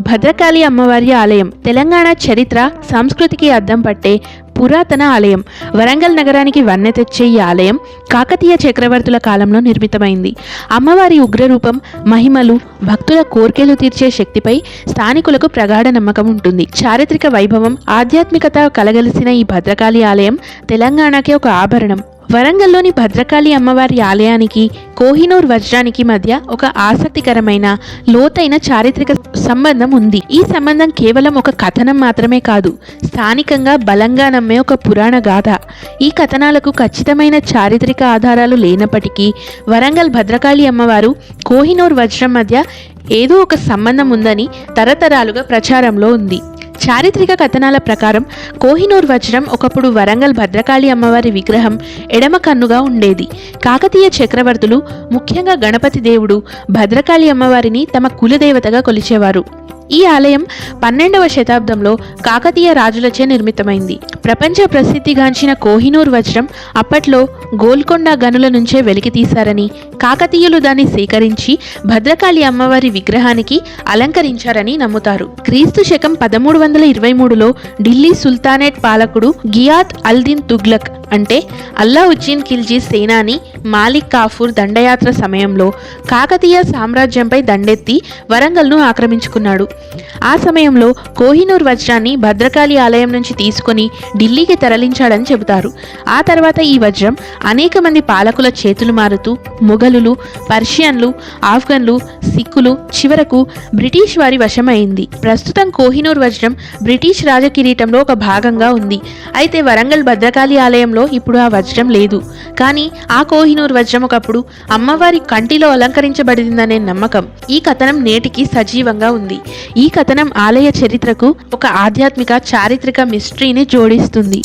భద్రకాళి అమ్మవారి ఆలయం తెలంగాణ చరిత్ర సంస్కృతికి అద్దం పట్టే పురాతన ఆలయం. వరంగల్ నగరానికి వన్నె తెచ్చే ఈ ఆలయం కాకతీయ చక్రవర్తుల కాలంలో నిర్మితమైంది. అమ్మవారి ఉగ్రరూపం మహిమలు భక్తుల కోర్కెలు తీర్చే శక్తిపై స్థానికులకు ప్రగాఢ నమ్మకం ఉంటుంది. చారిత్రక వైభవం ఆధ్యాత్మికత కలగలిసిన ఈ భద్రకాళి ఆలయం తెలంగాణకి ఒక ఆభరణం. వరంగల్లోని భద్రకాళి అమ్మవారి ఆలయానికి కోహినూర్ వజ్రానికి మధ్య ఒక ఆసక్తికరమైన లోతైన చారిత్రక సంబంధం ఉంది. ఈ సంబంధం కేవలం ఒక కథనం మాత్రమే కాదు స్థానికంగా బలంగా నమ్మే ఒక పురాణ గాథ. ఈ కథనాలకు ఖచ్చితమైన చారిత్రక ఆధారాలు లేనప్పటికీ వరంగల్ భద్రకాళి అమ్మవారు కోహినూర్ వజ్రం మధ్య ఏదో ఒక సంబంధం ఉందని తరతరాలుగా ప్రచారంలో ఉంది. చారిత్రక కథనాల ప్రకారం కోహినూర్ వజ్రం ఒకప్పుడు వరంగల్ భద్రకాళి అమ్మవారి విగ్రహం ఎడమ కన్నుగా ఉండేది. కాకతీయ చక్రవర్తులు ముఖ్యంగా గణపతి దేవుడు భద్రకాళి అమ్మవారిని తమ కులదేవతగా కొలిచేవారు. ఈ ఆలయం పన్నెండవ శతాబ్దంలో కాకతీయ రాజులచే నిర్మితమైంది. ప్రపంచ ప్రసిద్ధిగాంచిన కోహినూర్ వజ్రం అప్పట్లో గోల్కొండ గనుల నుంచే వెలికితీశారని కాకతీయులు దాన్ని సేకరించి భద్రకాళి అమ్మవారి విగ్రహానికి అలంకరించారని నమ్ముతారు. క్రీస్తు శకం పదమూడు వందల ఇరవై మూడులో ఢిల్లీ సుల్తానేట్ పాలకుడు గియాత్ అల్దిన్ తుగ్లక్ అంటే అల్లావుద్దీన్ ఖిల్జీ సేనాని మాలిక్ కాఫూర్ దండయాత్ర సమయంలో కాకతీయ సామ్రాజ్యంపై దండెత్తి వరంగల్ను ఆక్రమించుకున్నాడు. ఆ సమయంలో కోహినూర్ వజ్రాన్ని భద్రకాళి ఆలయం నుంచి తీసుకుని ఢిల్లీకి తరలించాడని చెబుతారు. ఆ తర్వాత ఈ వజ్రం అనేక మంది పాలకుల చేతులు మారుతూ మొఘలులు పర్షియన్లు ఆఫ్ఘన్లు సిక్కులు చివరకు బ్రిటిష్ వారి వశమైంది. ప్రస్తుతం కోహినూర్ వజ్రం బ్రిటిష్ రాజకిరీటంలో ఒక భాగంగా ఉంది. అయితే వరంగల్ భద్రకాళి ఆలయంలో ఇప్పుడు ఆ వజ్రం లేదు. కానీ ఆ కోహినూర్ వజ్రం ఒకప్పుడు అమ్మవారి కంటిలో అలంకరించబడిందనే నమ్మకం. ఈ కథనం నేటికి సజీవంగా ఉంది. ఈ కథనం ఆలయ చరిత్రకు ఒక ఆధ్యాత్మిక చారిత్రక మిస్టరీని జోడిస్తుంది.